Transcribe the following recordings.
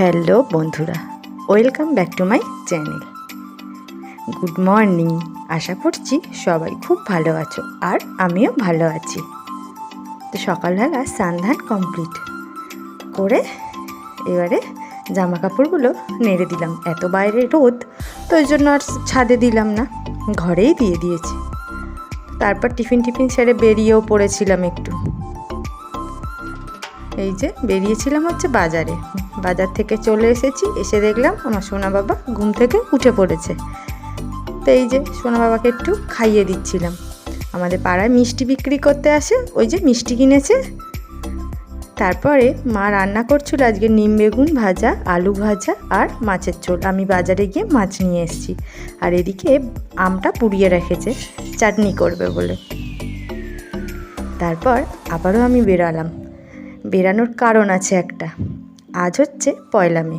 Hello বন্ধুরা, welcome back to my channel. Good morning, আশা করছি সবাই খুব ভালো আছো আর আমিও ভালো আছি। তো সকালবেলা স্নান কমপ্লিট করে এবারে জামা কাপড়গুলো নেড়ে দিলাম। এত বাইরে রোদ, তো ওই জন্য আর ছাদে দিলাম না, ঘরেই দিয়ে দিয়েছি। তারপর টিফিন টিফিন সেরে বেরিয়েও পড়েছিলাম একটু। এই যে বেরিয়েছিলাম হচ্ছে বাজারে। বাজার থেকে চলে এসেছি, এসে দেখলাম আমার সোনা বাবা ঘুম থেকে উঠে পড়েছে। তো এই যে সোনা বাবাকে একটু খাইয়ে দিচ্ছিলাম। আমাদের পাড়ায় মিষ্টি বিক্রি করতে আসে, ওই যে মিষ্টি কিনেছে। তারপরে মা রান্না করছিল আজকে নিম বেগুন ভাজা, আলু ভাজা আর মাছের ঝোল। আমি বাজারে গিয়ে মাছ নিয়ে এসেছি। আর এদিকে আমটা পুড়িয়ে রেখেছে, চাটনি করবে বলে। তারপর আবারও আমি বেরালাম। বেরানোর কারণ আছে একটা। আজ হচ্ছে পয়লা মে।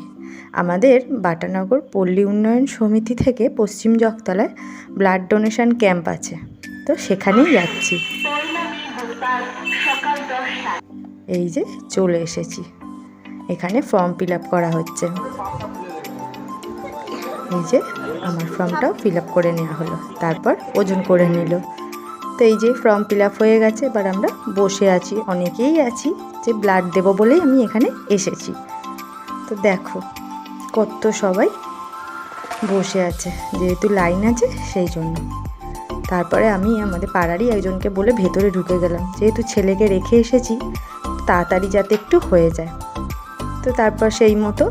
আমাদের বাটানগর পল্লী উন্নয়ন সমিতি থেকে পশ্চিম জগতলায় ব্লাড ডোনেশন ক্যাম্প আছে। তো সেখানেই যাচ্ছি। এই যে চলে এসেছি। এখানে ফর্ম ফিল করা হচ্ছে। এই যে আমার ফর্মটাও ফিল করে নেওয়া হলো। তারপর ওজন করে নিল। তো এই যে ফর্ম ফিল আপ হয়ে গেছে, এবার আমরা বসে আছি। অনেকেই আছি যে ব্লাড দেবো বলেই আমি এখানে এসেছি। তো দেখো কত সবাই বসে আছে, যেহেতু লাইন আছে সেই জন্য। তারপরে আমি আমাদের পাড়ারই একজনকে বলে ভেতরে ঢুকে গেলাম। যেহেতু ছেলেকে রেখে এসেছি, তাড়াতাড়ি যাতে একটু হয়ে যায়। তো তারপর সেই মতো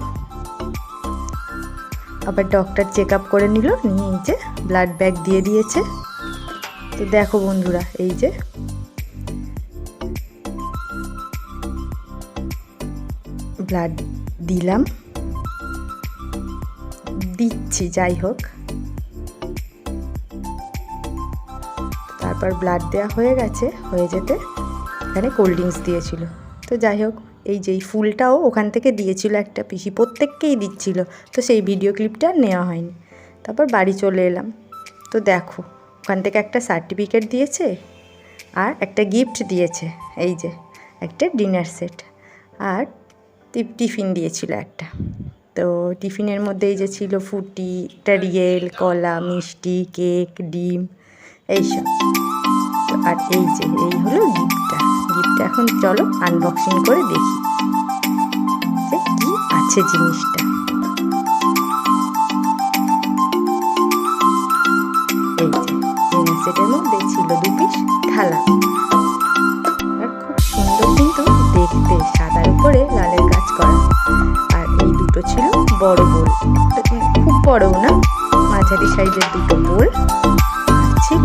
আবার ডক্টর চেক আপ করে নিল, নিয়ে যে ব্লাড ব্যাগ দিয়ে দিয়েছে। তো দেখো বন্ধুরা, এই যে। ব্লাড দিলাম। দিচ্ছি, যাই হোক। তারপর ব্লাড দেওয়া হয়ে গেছে, হয়ে যেতে এখানে কোল্ড ড্রিঙ্কস দিয়েছিল। তো যাই হোক, এই যে ফুলটাও ওখান থেকে দিয়েছিল একটা পিসি, প্রত্যেককেই দিচ্ছিল। তো সেই ভিডিও ক্লিপটা নেওয়া হয়নি। তারপর বাড়ি চলে এলাম। তো দেখো ওখান থেকে একটা সার্টিফিকেট দিয়েছে আর একটা গিফট দিয়েছে, এই যে একটা ডিনার সেট। আর টিফিন দিয়েছিল একটা। তো টিফিনের মধ্যে এই যে ছিল ফুটি একটা রিয়েল কলা, মিষ্টি, কেক, ডিম এইসব আর এই যে, এই হলো গিফটটা। গিফটটা এখন চলো আনবক্সিং করে দেখি যে কি আছে জিনিসটা। ছিল দুটি থালা খুব সুন্দর কিন্তু দেখতে, সাদার উপরে লালের কাজ করা। আর এই দুটো ছিল বড় বোল। খুব বড়ও না? মাঝারি সাইজের দুটো বোল। ছিল